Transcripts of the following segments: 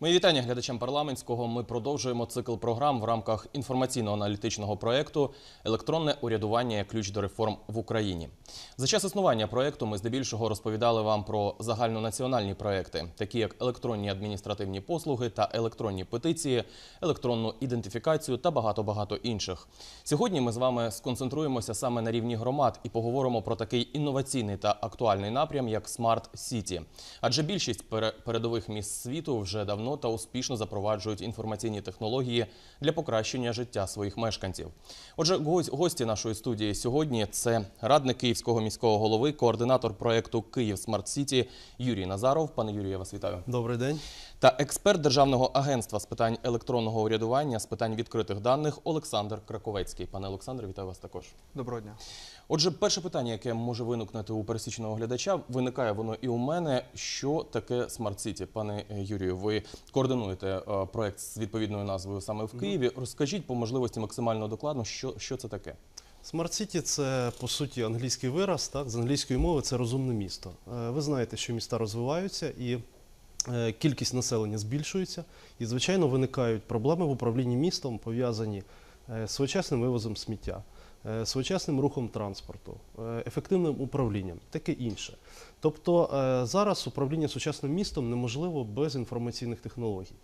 Мої вітання глядачам парламентського. Ми продовжуємо цикл програм в рамках інформаційно-аналітичного проєкту Електронне урядування як ключ до реформ в Україні. За час існування проєкту ми здебільшого розповідали вам про загальнонаціональні проєкти, такі як електронні адміністративні послуги та електронні петиції, електронну ідентифікацію та багато багато інших. Сьогодні ми з вами сконцентруємося саме на рівні громад і поговоримо про такий інноваційний та актуальний напрям, як City. Адже більшість пере- передових міст світу вже давно та успішно запроваджують інформаційні технології для покращення життя своїх мешканців. Отже, гось- гості нашої студії сьогодні це радник Київського міського голови, координатор проєкту Київ Смарт Сіті Юрій Назаров. Пане Юрію, я вас вітаю. Добрий день. Та експерт Державного агентства з питань електронного урядування з питань відкритих даних Олександр Краковецький. Пане Олександре, вітаю вас також. Доброго дня. Отже, перше питання, яке може виникнути у пересічного глядача, виникає воно і у мене. Що таке Смарт Сіті? Пане е, Юрію, ви координуєте е, проект з відповідною назвою саме в Києві. Розкажіть по можливості максимально докладно, що, що це таке. Smart City – це по суті англійський вираз. Так, з англійської мови це розумне місто. Е, Ви знаєте, що міста розвиваються і кількість населення збільшується. І, звичайно, виникають проблеми в управлінні містом, пов'язані з своєчасним вивозом сміття, своєчасним рухом транспорту, е, ефективним управлінням, таке інше. Тобто е, зараз управління сучасним містом неможливо без інформаційних технологій.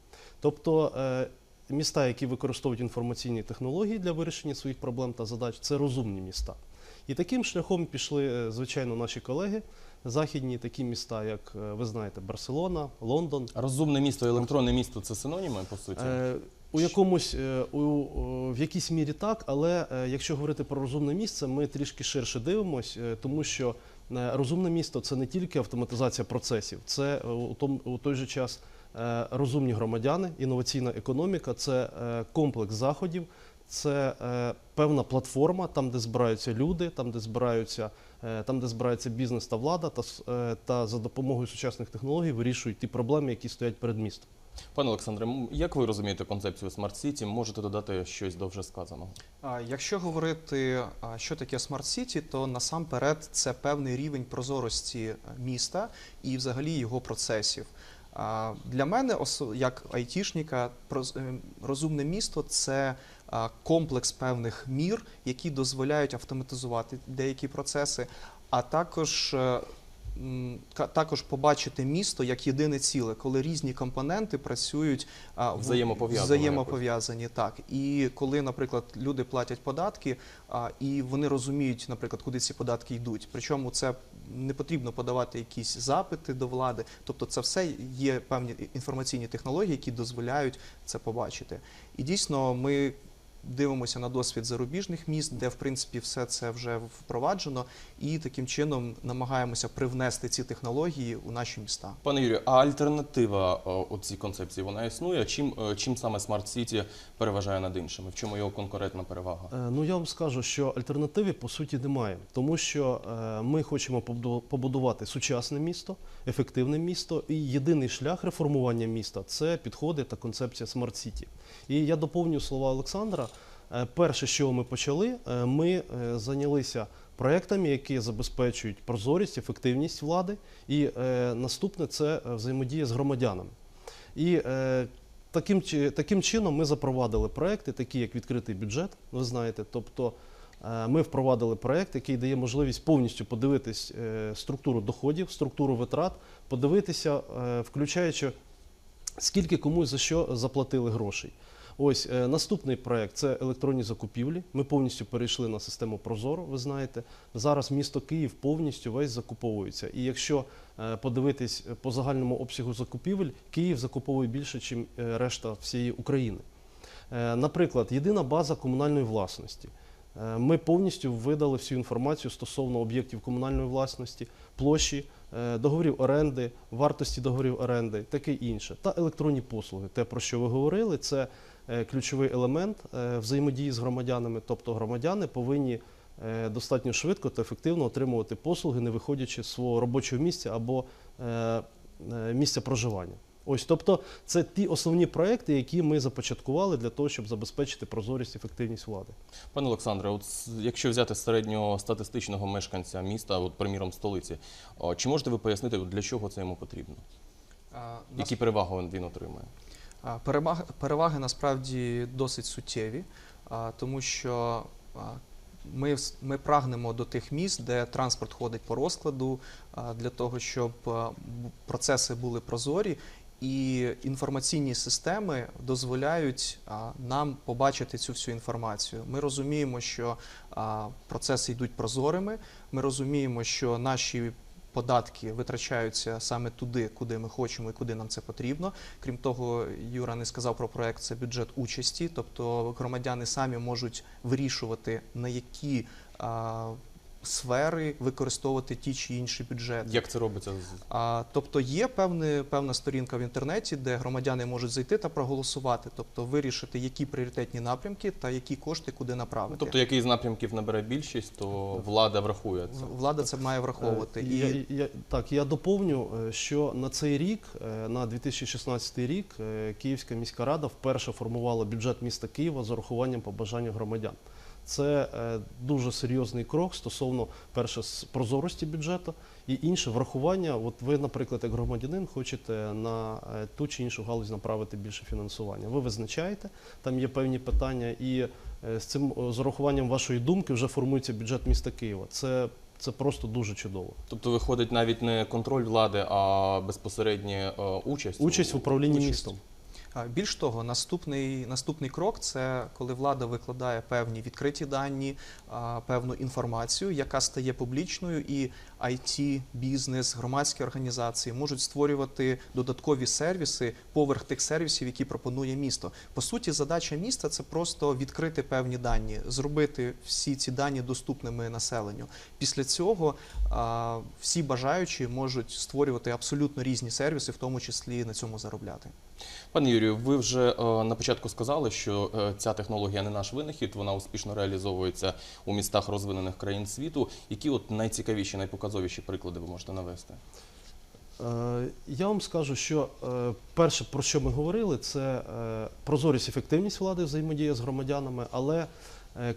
Тобто е, міста, які використовують інформаційні технології для вирішення своїх проблем та задач, це розумні міста. І таким шляхом пішли, е, звичайно, наші колеги західні, такі міста, як е, ви знаєте, Барселона, Лондон. Розумне місто, і електронне місто це синоніми, по суті. Е, У якомусь е, у, в якійсь мірі так, але е, якщо говорити про розумне місце, ми трішки ширше дивимось, е, тому що розумне місто це не тільки автоматизація процесів, це у, том, у той же час розумні громадяни, інноваційна економіка, це комплекс заходів, це певна платформа, там, де збираються люди, там, де збираються, там, де збирається бізнес та влада, та, е, та за допомогою сучасних технологій вирішують ті проблеми, які стоять перед містом. Пане Олександре, як ви розумієте концепцію Смарт Сіті? Можете додати щось до вже сказаного? Якщо говорити, що таке City, то насамперед це певний рівень прозорості е, міста і взагалі його процесів. Для мене, як айтішника, е, розумне місто це комплекс певних мір, які дозволяють автоматизувати деякі процеси, а також. Також побачити місто як єдине ціле, коли різні компоненти працюють а, в- Взаємопов'язано взаємопов'язані, так. І коли, наприклад, люди платять податки, і вони розуміють, наприклад, куди ці податки йдуть. Причому це не потрібно подавати якісь запити до влади. Тобто, це все є певні інформаційні технології, які дозволяють це побачити. І дійсно, ми. Дивимося на досвід зарубіжних міст, де в принципі все це вже впроваджено, і таким чином намагаємося привнести ці технології у наші міста. Пане Юрію, а альтернатива е, у цій концепції вона існує? Чим, е, чим саме Смарт Сіті переважає над іншими? В чому його конкурентна перевага? Е, Ну я вам скажу, що альтернативи по суті немає, тому що е, ми хочемо побуду- побудувати сучасне місто, ефективне місто, і єдиний шлях реформування міста це підходи та концепція Smart City. І я доповню слова Олександра. Е, Перше, чого ми почали, е, ми е, зайнялися проектами, які забезпечують прозорість, ефективність влади, і наступне це взаємодія з громадянами. І таким, таким чином ми запровадили проекти, такі як відкритий бюджет, ви знаєте. Тобто ми впровадили проект, який дає можливість повністю подивитись структуру доходів, структуру витрат, подивитися, включаючи скільки комусь за що заплатили грошей. Ось е, наступний проект це електронні закупівлі. Ми повністю перейшли на систему Прозоро. Ви знаєте, зараз місто Київ повністю весь закуповується. І якщо е, подивитись по загальному обсягу закупівель, Київ закуповує більше, ніж решта всієї України. Е, Наприклад, єдина база комунальної власності. Е, Ми повністю видали всю інформацію стосовно об'єктів комунальної власності, площі, е, договорів оренди, вартості договорів оренди, таке інше. Та електронні послуги. Те, про що ви говорили, це е, ключовий елемент е, взаємодії з громадянами. Тобто громадяни повинні е, достатньо швидко та ефективно отримувати послуги, не виходячи з свого робочого місця або е, е, місця проживання. Ось, тобто, це ті основні проекти, які ми започаткували для того, щоб забезпечити прозорість і ефективність влади. Пане Олександре, от якщо взяти середньостатистичного мешканця міста, от, приміром столиці, чи можете ви пояснити, для чого це йому потрібно? А, нас- Які переваги він- отримує? Переваги, насправді досить суттєві, тому що ми, ми прагнемо до тих місць, де транспорт ходить по розкладу, для того, щоб процеси були прозорі. І інформаційні системи дозволяють нам побачити цю всю інформацію. Ми розуміємо, що процеси йдуть прозорими. Ми розуміємо, що наші податки витрачаються саме туди, куди ми хочемо і куди нам це потрібно. Крім того, Юра не сказав про проект це бюджет участі, тобто громадяни самі можуть вирішувати на які сфери використовувати ті чи інші бюджети. Як це робиться? А, тобто є певне, певна сторінка в інтернеті, де громадяни можуть зайти та проголосувати, тобто вирішити, які пріоритетні напрямки та які кошти куди направити. Тобто, який з напрямків набере більшість, то влада врахує це. Влада це має враховувати. Е, І Я, я, так, я доповню, е, що на цей рік, е, на 2016 рік, Київська міська рада вперше формувала бюджет міста Києва з урахуванням побажань громадян. Це е, дуже серйозний крок стосовно перше прозорості бюджету і інше врахування. От ви, наприклад, як громадянин, хочете на е, ту чи іншу галузь направити більше фінансування. Ви визначаєте, там є певні питання, і е, з цим з урахуванням вашої думки вже формується бюджет міста Києва. Це, це просто дуже чудово. Тобто виходить навіть не контроль влади, а безпосередня участь. Участь в управлінні участь. містом. Більш того, наступний, наступний крок це коли влада викладає певні відкриті дані, певну інформацію, яка стає публічною, і IT, бізнес, громадські організації можуть створювати додаткові сервіси поверх тих сервісів, які пропонує місто. По суті, задача міста це просто відкрити певні дані, зробити всі ці дані доступними населенню. Після цього всі бажаючі можуть створювати абсолютно різні сервіси, в тому числі на цьому заробляти. Пане Юрію, ви вже е, на початку сказали, що е, ця технологія не наш винахід, вона успішно реалізовується у містах розвинених країн світу. Які от найцікавіші, найпоказовіші приклади ви можете навести? Е, Я вам скажу, що перше, про що ми говорили, це прозорість, ефективність влади, взаємодія з громадянами, але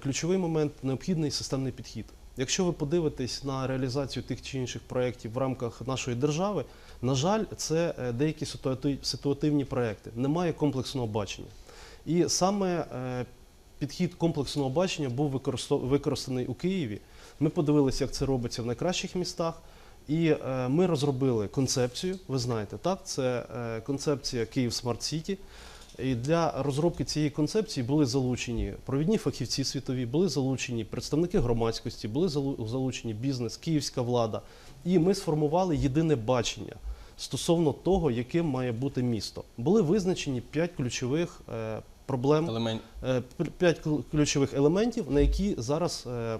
ключовий момент необхідний системний підхід. Якщо ви подивитесь на реалізацію тих чи інших проєктів в рамках нашої держави, на жаль, це е, деякі ситуативні проєкти. Немає комплексного бачення. І саме е, підхід комплексного бачення був використаний у Києві. Ми подивилися, як це робиться в найкращих містах. І е, ми розробили концепцію. Ви знаєте, так це концепція Київ Смарт Сіті. І для розробки цієї концепції були залучені провідні фахівці світові, були залучені представники громадськості, були залу- залучені бізнес, київська влада. І ми сформували єдине бачення стосовно того, яким має бути місто. Були визначені п'ять ключових е, проблем Елемент Е, п'ять кл- ключових елементів, на які зараз е,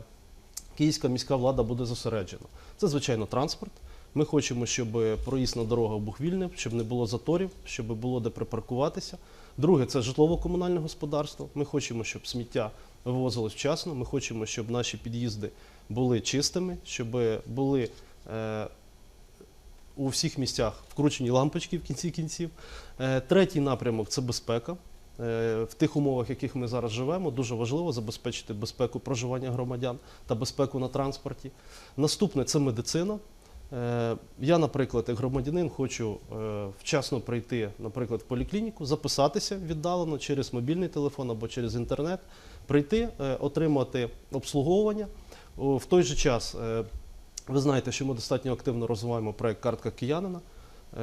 київська міська влада буде зосереджена. Це, звичайно, транспорт. Ми хочемо, щоб проїзд на дорогах був вільним, щоб не було заторів, щоб було де припаркуватися. Друге, це житлово-комунальне господарство. Ми хочемо, щоб сміття вивозилось вчасно. Ми хочемо, щоб наші під'їзди були чистими, щоб були е, у всіх місцях вкручені лампочки в кінці кінців. Е, третій напрямок це безпека. Е, В тих умовах, в яких ми зараз живемо, дуже важливо забезпечити безпеку проживання громадян та безпеку на транспорті. Наступне це медицина. Е, Я, наприклад, як громадянин, хочу е, вчасно прийти, наприклад, в поліклініку, записатися віддалено через мобільний телефон або через інтернет, прийти, е, отримати обслуговування. В той же час ви знаєте, що ми достатньо активно розвиваємо проект Картка киянина.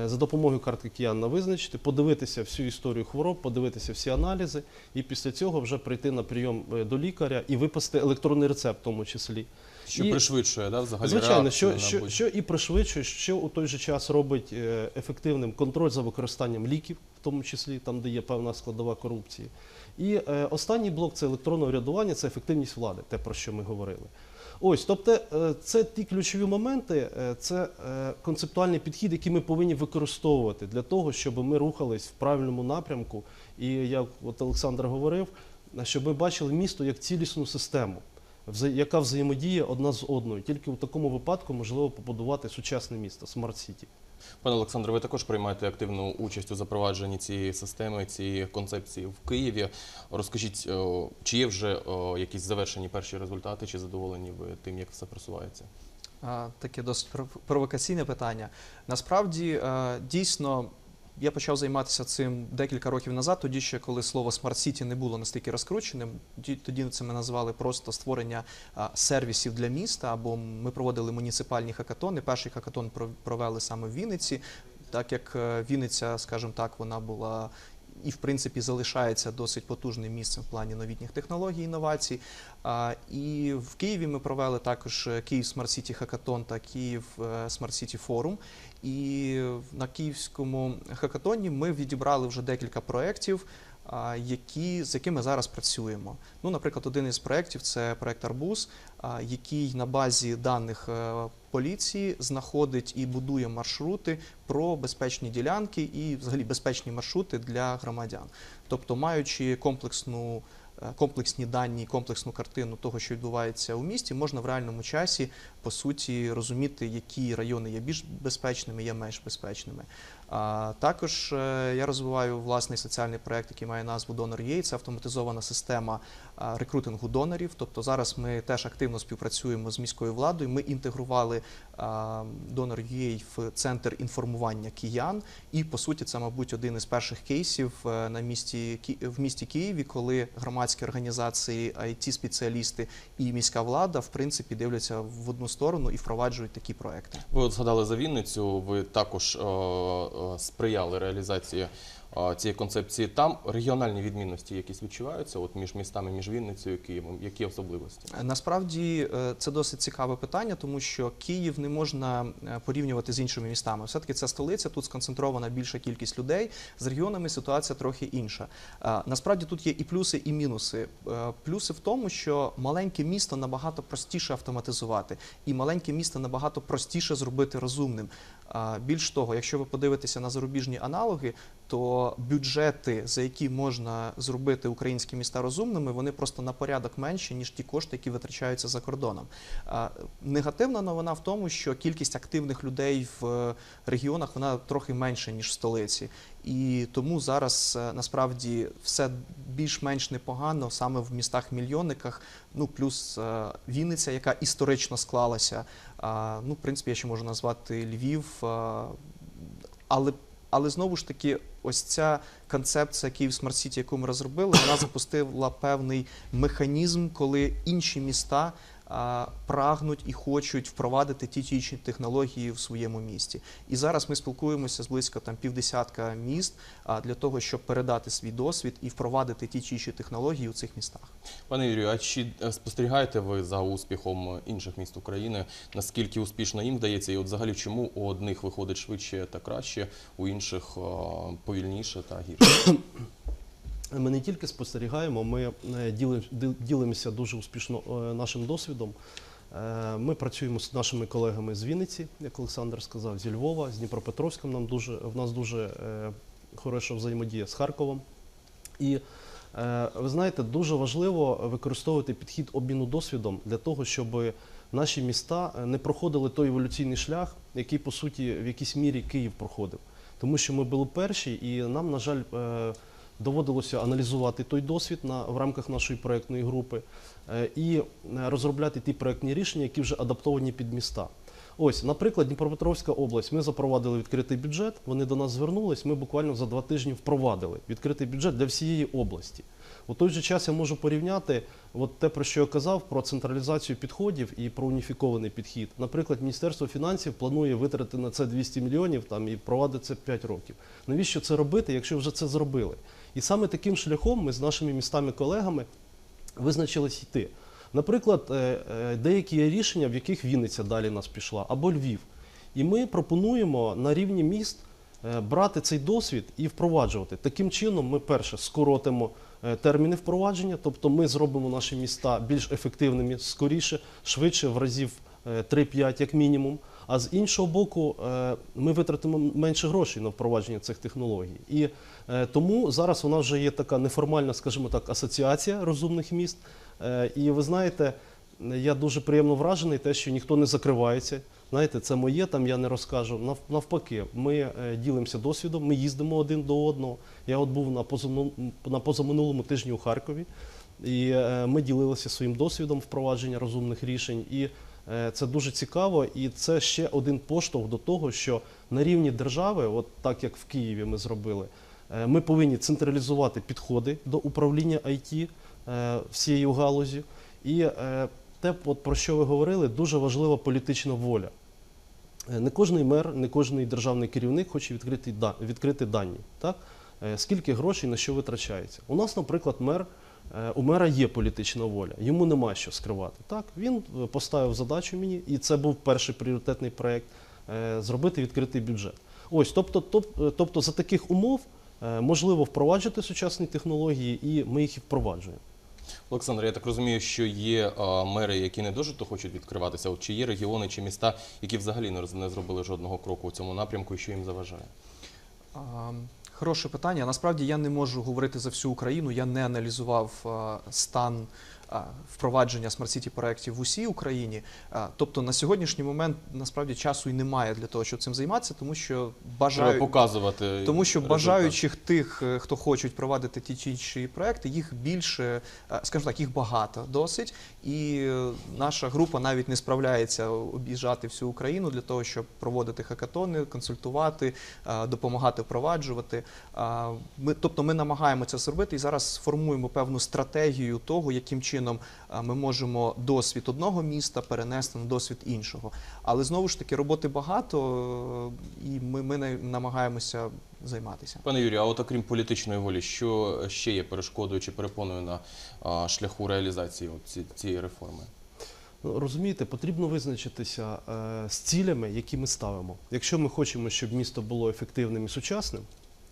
За допомогою картки киянина визначити, подивитися всю історію хвороб, подивитися всі аналізи, і після цього вже прийти на прийом до лікаря і виписати електронний рецепт, в тому числі. Що І- пришвидшує, да, взагалі Звичайно, що, що, що і пришвидшує, що у той же час робить е, ефективним контроль за використанням ліків, в тому числі там, де є певна складова корупції. І е, останній блок це електронне урядування, це ефективність влади, те про що ми говорили. Ось, тобто, е, це ті ключові моменти, е, це концептуальний підхід, який ми повинні використовувати для того, щоб ми рухались в правильному напрямку. І як от Олександр говорив, щоб ми бачили місто як цілісну систему яка взаємодіє одна з одною. Тільки у такому випадку можливо побудувати сучасне місто Смарт Сіті. Пане Олександре, ви також приймаєте активну участь у запровадженні цієї системи, цієї концепції в Києві. Розкажіть, е, чи є вже е, якісь завершені перші результати, чи задоволені ви тим, як все просувається? Таке досить провокаційне питання. Насправді, е, дійсно, Я почав займатися цим декілька років назад, тоді ще коли слово Smart City не було настільки розкрученим. Тоді- це ми назвали просто створення сервісів для міста, або ми проводили муніципальні хакатони. Перший хакатон про- провели саме в Вінниці, так як е, Вінниця, скажімо так, вона була. І, в принципі, залишається досить потужним місцем в плані новітніх технологій інновацій. І в Києві ми провели також е, Київ Smart City Hackathon та Київ е, Smart City Forum. І на київському хакатоні ми відібрали вже декілька проєктів, які, з якими зараз працюємо. Ну, наприклад, один із проєктів це проєкт Арбуз, який на базі даних е, поліції знаходить і будує маршрути про безпечні ділянки і взагалі безпечні маршрути для громадян. Тобто, маючи комплексну е, комплексні дані, комплексну картину того, що відбувається у місті, можна в реальному часі по суті розуміти, які райони є більш безпечними, є менш безпечними. Також е, я розвиваю власний соціальний проект, який має назву Donor.ua. Це автоматизована система рекрутингу донорів. Тобто зараз ми теж активно співпрацюємо з міською владою. Ми інтегрували а, Donor.ua в центр інформування киян. І по суті, це, мабуть, один із перших кейсів е, на місті в місті Києві, коли громадські організації, it спеціалісти і міська влада в принципі дивляться в одну сторону і впроваджують такі проекти. Ви от згадали за Вінницю. Ви також е, е, сприяли реалізації цієї концепції. Там регіональні відмінності якісь відчуваються, от між містами, між Вінницею і Києвом. Які особливості? Насправді е, це досить цікаве питання, тому що Київ не можна е, порівнювати з іншими містами. Все-таки це столиця, тут сконцентрована більша кількість людей. З регіонами ситуація трохи інша. Е, Насправді тут є і плюси, і мінуси. Е, Плюси в тому, що маленьке місто набагато простіше автоматизувати, і маленьке місто набагато простіше зробити розумним. Більш того, якщо ви подивитеся на зарубіжні аналоги, то бюджети, за які можна зробити українські міста розумними, вони просто на порядок менші, ніж ті кошти, які витрачаються за кордоном. Негативна новина в тому, що кількість активних людей в е, регіонах вона трохи менша, ніж в столиці. І тому зараз е, насправді все більш-менш непогано саме в містах-мільйонниках. Ну плюс е, Вінниця, яка історично склалася. Ну, в принципі, я ще можу назвати Львів. Але, але знову ж таки, ось ця концепція Київ Смарт Сіті, яку ми розробили, вона запустила певний механізм, коли інші міста прагнуть і хочуть впровадити ті чи інші технології в своєму місті. І зараз ми спілкуємося з близько там півдесятка міст для того, щоб передати свій досвід і впровадити ті чи інші технології у цих містах. Пане Юрію, а чи е, спостерігаєте ви за успіхом інших міст України? Наскільки успішно їм вдається? І от взагалі чому у одних виходить швидше та краще, у інших е, повільніше та гірше? Ми не тільки спостерігаємо, ми е, ділимося дуже успішно е, нашим досвідом. Е, Ми працюємо з нашими колегами з Вінниці, як Олександр сказав, зі Львова, з Дніпропетровськом. Нам дуже в нас дуже хороша взаємодія з Харковом. І ви знаєте, дуже важливо використовувати підхід обміну досвідом для того, щоб наші міста не проходили той еволюційний шлях, який по суті в якійсь мірі Київ проходив. Тому що ми були перші, і нам, на жаль, доводилося аналізувати той досвід на, в рамках нашої проєктної групи е, і е, розробляти ті проєктні рішення, які вже адаптовані під міста. Ось, наприклад, Дніпропетровська область. Ми запровадили відкритий бюджет. Вони до нас звернулись. Ми буквально за два тижні впровадили відкритий бюджет для всієї області. У той же час я можу порівняти от те, про що я казав, про централізацію підходів і про уніфікований підхід. Наприклад, Міністерство фінансів планує витратити на це 200 мільйонів там, і впровадити це 5 років. Навіщо це робити, якщо вже це зробили? І саме таким шляхом ми з нашими містами-колегами визначились йти. Наприклад, е, е, деякі є рішення, в яких Вінниця далі нас пішла, або Львів. І ми пропонуємо на рівні міст е, брати цей досвід і впроваджувати. Таким чином, ми перше скоротимо терміни впровадження, тобто ми зробимо наші міста більш ефективними, скоріше, швидше, в разів е, 3-5 як мінімум. А з іншого боку, е, ми витратимо менше грошей на впровадження цих технологій. І е, тому зараз нас вже є така неформальна, скажімо так, асоціація розумних міст. Е, І ви знаєте, я дуже приємно вражений, те, що ніхто не закривається. Знаєте, це моє, там я не розкажу. Навпаки, ми ділимося досвідом, ми їздимо один до одного. Я от був на позамину- позаминулому тижні у Харкові, і ми ділилися своїм досвідом впровадження розумних рішень. Це дуже цікаво, і це ще один поштовх до того, що на рівні держави, от так як в Києві ми зробили, е, ми повинні централізувати підходи до управління IT е, всією галузі. І е, те, от про що ви говорили, дуже важлива політична воля. Е, Не кожний мер, не кожний державний керівник хоче відкрити, відкрити дані. Так? Е, Скільки грошей на що витрачається? У нас, наприклад, мер, е, у мера є політична воля, йому нема що скривати. Так? Він е, поставив задачу мені, і це був перший пріоритетний проєкт, е, зробити відкритий бюджет. Ось, тобто, е, тобто за таких умов е, можливо впроваджувати сучасні технології, і ми їх і впроваджуємо. Олександр, я так розумію, що є а, мери, які не дуже то хочуть відкриватися. От чи є регіони чи міста, які взагалі не зробили жодного кроку у цьому напрямку, і що їм заважає? Хороше питання. Насправді я не можу говорити за всю Україну. Я не аналізував стан а, впровадження Smart City проєктів в усій Україні. Тобто на сьогоднішній момент насправді часу і немає для того, щоб цим займатися, тому що бажаю. показувати. Тому що результат. бажаючих тих, е, хто хочуть провадити ті чи інші проекти, їх більше, е, скажімо так, їх багато досить. І е, наша група навіть не справляється об'їжджати всю Україну для того, щоб проводити хакатони, консультувати, допомагати впроваджувати. Ми, тобто ми намагаємося це зробити і зараз формуємо певну стратегію того, яким чином е, ми можемо досвід одного міста перенести на досвід іншого. Але знову ж таки роботи багато, і ми, ми намагаємося займатися. Пане Юрію, а от окрім політичної волі, що ще є перешкодою чи перепоною на а, шляху реалізації ці- цієї реформи? Ну, Розумієте, потрібно визначитися е, з цілями, які ми ставимо. Якщо ми хочемо, щоб місто було ефективним і сучасним,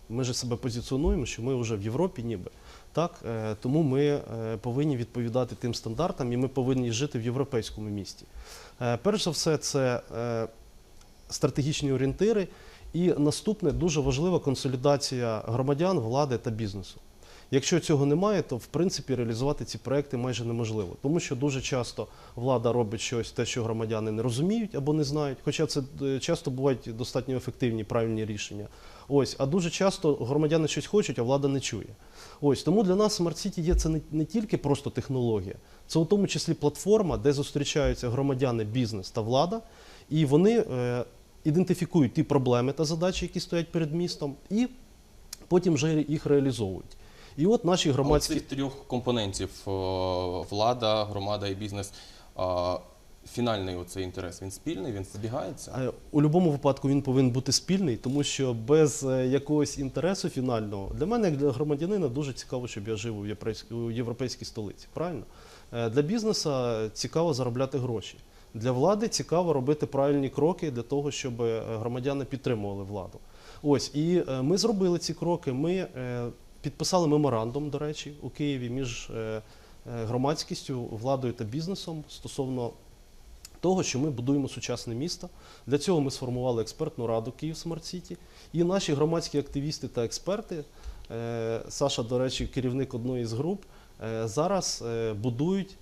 ми ж себе позиціонуємо, що ми вже в Європі, ніби. Так? Е, тому ми е, повинні відповідати тим стандартам, і ми повинні жити в європейському місті. Е, перш за все, це стратегічні орієнтири. І наступне дуже важлива консолідація громадян, влади та бізнесу. Якщо цього немає, то в принципі реалізувати ці проекти майже неможливо, тому що дуже часто влада робить щось, те, що громадяни не розуміють або не знають. Хоча це часто бувають достатньо ефективні правильні рішення. Ось, а дуже часто громадяни щось хочуть, а влада не чує. Ось тому для нас Smart City є це не, не тільки просто технологія, це у тому числі платформа, де зустрічаються громадяни, бізнес та влада, і вони е, ідентифікують ті проблеми та задачі, які стоять перед містом, і потім вже їх реалізовують. І от наші громадські цих трьох компонентів влада, громада і бізнес. Фінальний оцей інтерес він спільний, він збігається. Е, У будь-якому випадку він повинен бути спільний, тому що без е, якогось інтересу фінального для мене, як для громадянина, дуже цікаво, щоб я жив у європейській, столиці. Правильно? Е, Для бізнесу цікаво заробляти гроші. Для влади цікаво робити правильні кроки для того, щоб е, громадяни підтримували владу. Ось і е, ми зробили ці кроки. Ми е, підписали меморандум, до речі, у Києві між е, е, громадськістю, владою та бізнесом стосовно того, що ми будуємо сучасне місто. Для цього ми сформували експертну раду Київ Смарт Сіті. І наші громадські активісти та експерти, е, Саша, до речі, керівник одної з груп, е, зараз е, будують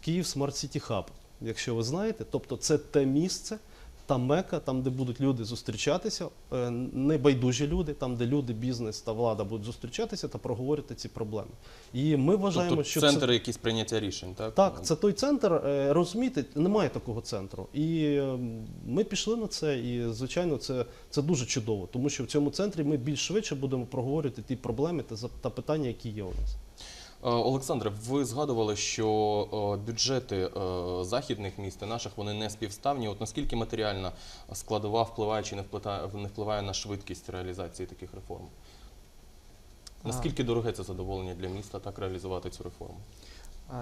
Київ Смарт Сіті Хаб, якщо ви знаєте. Тобто це те місце, та мека, там, де будуть люди зустрічатися, е, не байдужі люди, там, де люди, бізнес та влада будуть зустрічатися та проговорити ці проблеми. І ми вважаємо, тобто що центр це... якісь прийняття рішень, так? Так, це той центр. е, Розумієте, немає такого центру. І е, ми пішли на це, і звичайно, це, це дуже чудово, тому що в цьому центрі ми більш швидше будемо проговорювати ті проблеми та, та питання, які є у нас. Е, Олександре, ви згадували, що е, бюджети е, західних міст і наших вони не співставні. От наскільки матеріальна складова впливає чи не впливає, не впливає на швидкість реалізації таких реформ? Наскільки дороге це задоволення для міста так реалізувати цю реформу?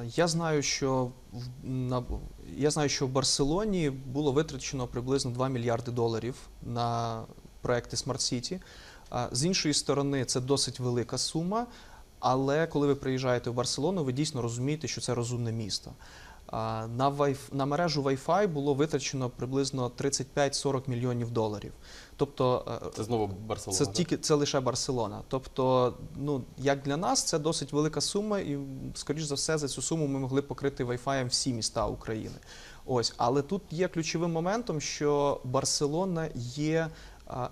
Я знаю, що в на я знаю, що в Барселоні було витрачено приблизно 2 мільярди доларів на проекти Smart City. З іншої сторони, це досить велика сума. Але коли ви приїжджаєте в Барселону, ви дійсно розумієте, що це розумне місто. На, вайф... на мережу Wi-Fi було витрачено приблизно 35-40 мільйонів доларів. Тобто е, Це знову Барселона. це тільки це лише Барселона. Тобто, ну як для нас, це досить велика сума, і скоріш за все за цю суму ми могли покрити Wi-Fi всі міста України. Ось, але тут є ключовим моментом, що Барселона є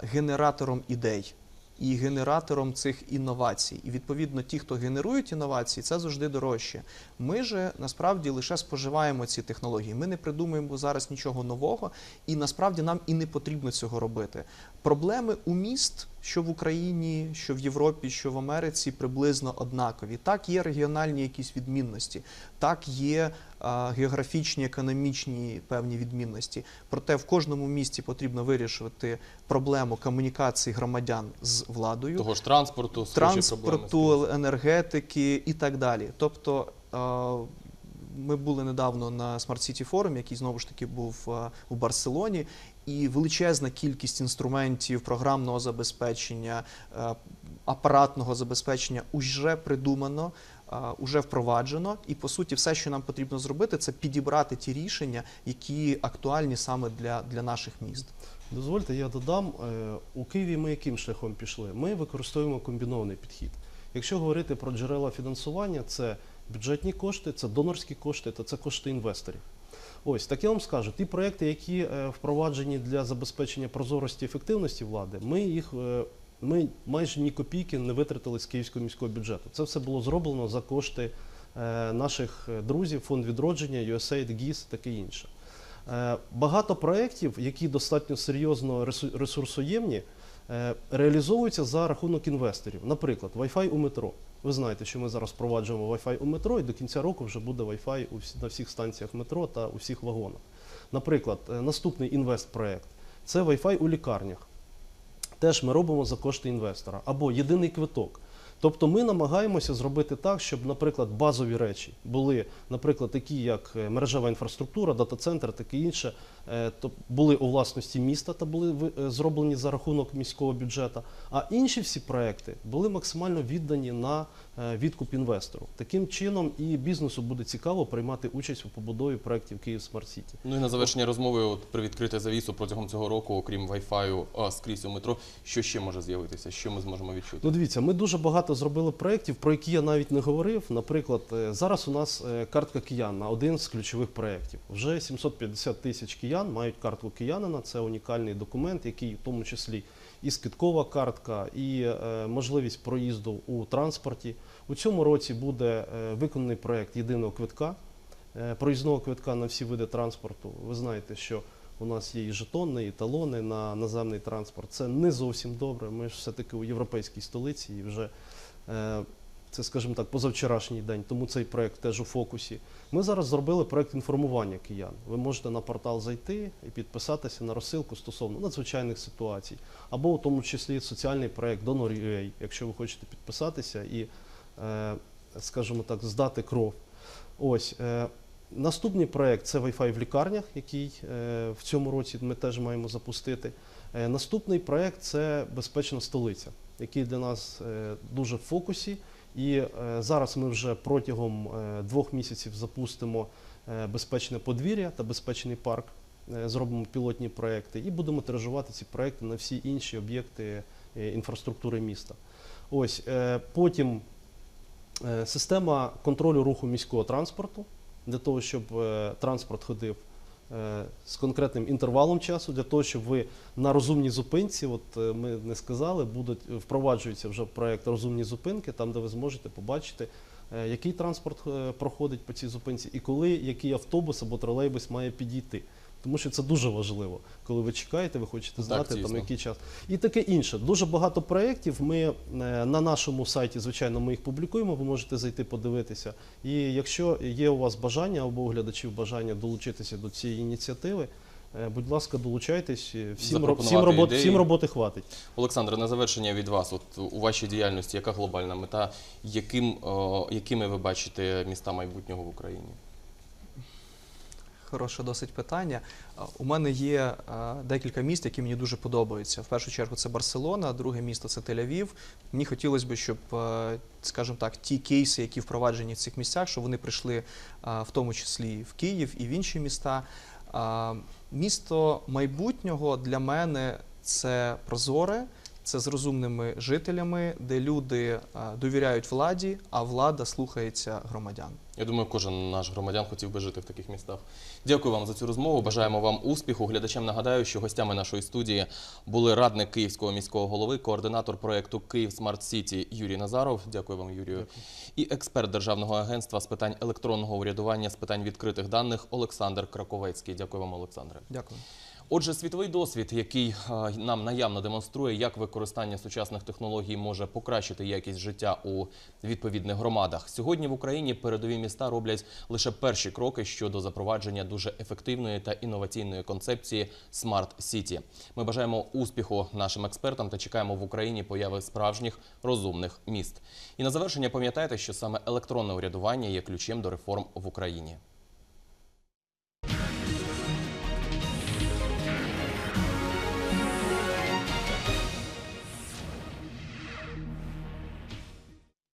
генератором ідей. І генератором цих інновацій. І відповідно, ті, хто генерують інновації, це завжди дорожче. Ми же насправді лише споживаємо ці технології. Ми не придумуємо зараз нічого нового, і насправді нам і не потрібно цього робити. Проблеми у міст, що в Україні, що в Європі, що в Америці, приблизно однакові. Так, є регіональні якісь відмінності, так є а, географічні, економічні певні відмінності. Проте в кожному місті потрібно вирішувати проблему комунікації громадян з владою Того ж транспорту, транспорту, енергетики і так далі. Тобто е, ми були недавно на Smart City Forum, який знову ж таки був у Барселоні, і величезна кількість інструментів програмного забезпечення, е, апаратного забезпечення уже придумано. е, Уже впроваджено, і по суті, все, що нам потрібно зробити, це підібрати ті рішення, які актуальні саме для, для наших міст. Дозвольте, я додам. Е, У Києві ми яким шляхом пішли? Ми використовуємо комбінований підхід. Якщо говорити про джерела фінансування, це бюджетні кошти, це донорські кошти та це кошти інвесторів. Ось так я вам скажу, ті проекти, які е, впроваджені для забезпечення прозорості і ефективності влади, ми їх е, ми майже ні копійки не витратили з київського міського бюджету. Це все було зроблено за кошти е, наших друзів, фонд відродження, USAID, GIS, таке інше. Багато проєктів, які достатньо серйозно ресурсоємні, реалізовуються за рахунок інвесторів. Наприклад, Wi-Fi у метро. Ви знаєте, що ми зараз впроваджуємо Wi-Fi у метро, і до кінця року вже буде Wi-Fi на всіх станціях метро та у всіх вагонах. Наприклад, наступний наступний інвестпроект це Wi-Fi у лікарнях. Теж ми робимо за кошти інвестора. Або єдиний квиток. Тобто ми намагаємося зробити так, щоб, наприклад, базові речі були, наприклад, такі, як е, мережева інфраструктура, дата-центр, таке інше, е, були у власності міста та були е, зроблені за рахунок міського бюджету. А інші всі проекти були максимально віддані на відкуп інвестору. Таким чином і бізнесу буде цікаво приймати участь у побудові проєктів Київ Смарт Сіті. Ну і на завершення розмови, от привідкрити завісу протягом цього року, окрім Wi-Fi скрізь у метро, що ще може з'явитися? Що ми зможемо відчути? Ну, дивіться, ми дуже багато зробили проєктів, про які я навіть не говорив. Наприклад, е, зараз у нас е, картка киян один з ключових проєктів. Вже 750 тисяч киян мають картку киянина. Це унікальний документ, який в тому числі і скидкова картка, і е, можливість проїзду у транспорті. У цьому році буде виконаний проєкт єдиного квитка, проїзного квитка на всі види транспорту. Ви знаєте, що у нас є і жетони, і талони на наземний транспорт. Це не зовсім добре. Ми ж все-таки у європейській столиці і вже це, скажімо так, позавчорашній день, тому цей проект теж у фокусі. Ми зараз зробили проект інформування киян. Ви можете на портал зайти і підписатися на розсилку стосовно надзвичайних ситуацій, або у тому числі соціальний проект Donor.ua, якщо ви хочете підписатися і, е, скажімо так, здати кров. Ось. Е, Наступний проект це Wi-Fi в лікарнях, який е, в цьому році ми теж маємо запустити. Е, наступний проект це безпечна столиця, який для нас е, дуже в фокусі. І е, зараз ми вже протягом двох місяців запустимо безпечне подвір'я та безпечний парк. Зробимо пілотні проекти і будемо тиражувати ці проекти на всі інші об'єкти інфраструктури міста. Ось потім система контролю руху міського транспорту для того, щоб транспорт ходив з конкретним інтервалом часу, для того, щоб ви на розумній зупинці, от е, ми не сказали, будуть впроваджується вже проект розумні зупинки, там де ви зможете побачити, е, який транспорт е, проходить по цій зупинці, і коли який автобус або тролейбус має підійти. Тому що це дуже важливо, коли ви чекаєте, ви хочете Так, знати там який час. І таке інше. Дуже багато проєктів. Ми е, на нашому сайті, звичайно, ми їх публікуємо. Ви можете зайти подивитися. І якщо є у вас бажання або у глядачів бажання долучитися до цієї ініціативи, е, будь ласка, долучайтесь. Е, Всім, всім, робот, всім роботи хватить. Олександре, на завершення від вас, от у вашій діяльності, яка глобальна мета, яким, о, якими ви бачите міста майбутнього в Україні? Хороше досить питання. У мене є декілька міст, які мені дуже подобаються. В першу чергу це Барселона, друге місто це Тель-Авів. Мені хотілося б, щоб, е, скажімо так, ті кейси, які впроваджені в цих місцях, щоб вони прийшли в тому числі в Київ і в інші міста. Місто майбутнього для мене це прозоре. Це з розумними жителями, де люди довіряють владі, а влада слухається громадян. Я думаю, кожен наш громадян хотів би жити в таких містах. Дякую вам за цю розмову. Бажаємо вам успіху. Глядачам нагадаю, що гостями нашої студії були радник Київського міського голови, координатор проекту Київ Смарт Сіті Юрій Назаров. Дякую вам, Юрію. І експерт Державного агентства з питань електронного урядування, з питань відкритих даних Олександр Краковецький. Дякую вам, Олександре. Дякую. Отже, світовий досвід, який нам наявно демонструє, як використання сучасних технологій може покращити якість життя у відповідних громадах. Сьогодні в Україні передові міста роблять лише перші кроки щодо запровадження дуже ефективної та інноваційної концепції Smart City. Ми бажаємо успіху нашим експертам та чекаємо в Україні появи справжніх розумних міст. І на завершення пам'ятайте, що саме електронне урядування є ключем до реформ в Україні.